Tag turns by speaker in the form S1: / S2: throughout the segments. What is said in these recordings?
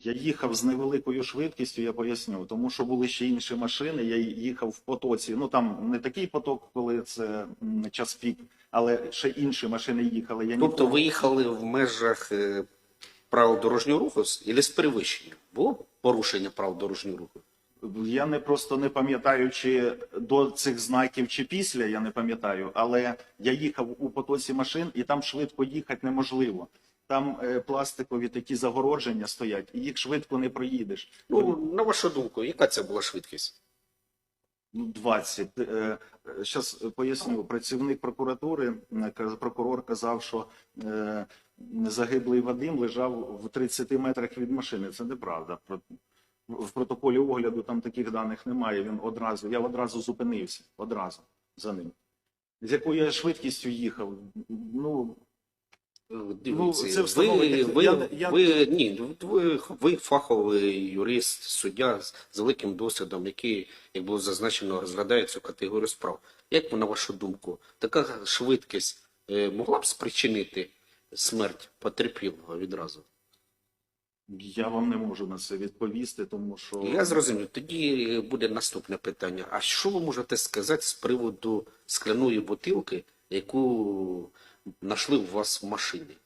S1: Я їхав з невеликою швидкістю, я поясню, тому що були ще інші машини. Я їхав в потоці. Ну там не такий поток, коли це час пік, але ще інші машини їхали. Я
S2: Тобто
S1: ніколи-
S2: ви їхали в межах е, правил дорожнього руху і з перевищенням? Було порушення правил дорожнього руху?
S1: Я не просто не пам'ятаю, чи до цих знаків, чи після, я не пам'ятаю, але я їхав у потоці машин, і там швидко їхати неможливо. Там е, пластикові такі загородження стоять, і їх швидко не проїдеш.
S2: Ну, на вашу думку, яка це була швидкість?
S1: Ну, 20. Зараз поясню. Працівник прокуратури, прокурор казав, що е, загиблий Вадим лежав в 30 метрах від машини. Це неправда. В протоколі огляду там таких даних немає. Він одразу, я одразу зупинився, одразу за ним. З якою я швидкістю їхав? Ну,
S2: Дивіться,
S1: це
S2: ви,
S1: встановити-
S2: ви,
S1: я- я-
S2: ви, ні, ви, ви фаховий юрист, суддя з, великим досвідом, який, як було зазначено, розглядає цю категорію справ. Як на вашу думку, така швидкість е, могла б спричинити смерть потерпілого відразу?
S1: я вам не можу на це відповісти, тому що
S2: Я зрозумів. Тоді буде наступне питання. А що ви можете сказати з приводу скляної бутилки, яку знайшли у вас в машині?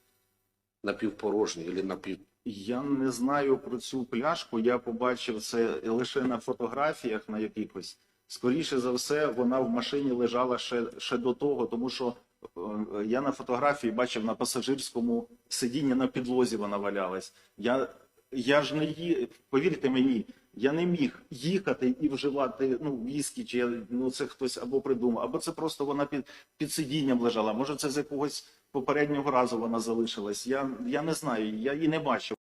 S2: Напівпорожній або напів.
S1: Я не знаю про цю пляшку. Я побачив це лише на фотографіях на якихось. Скоріше за все, вона в машині лежала ще, ще до того, тому що е, я на фотографії бачив на пасажирському сидінні на підлозі вона валялась. Я, я ж не ї... повірте мені, я не міг їхати і вживати ну, віскі, чи я, ну це хтось або придумав, або це просто вона під, під сидінням лежала. Може, це з якогось попереднього разу вона залишилась. Я, я не знаю, я її не бачив.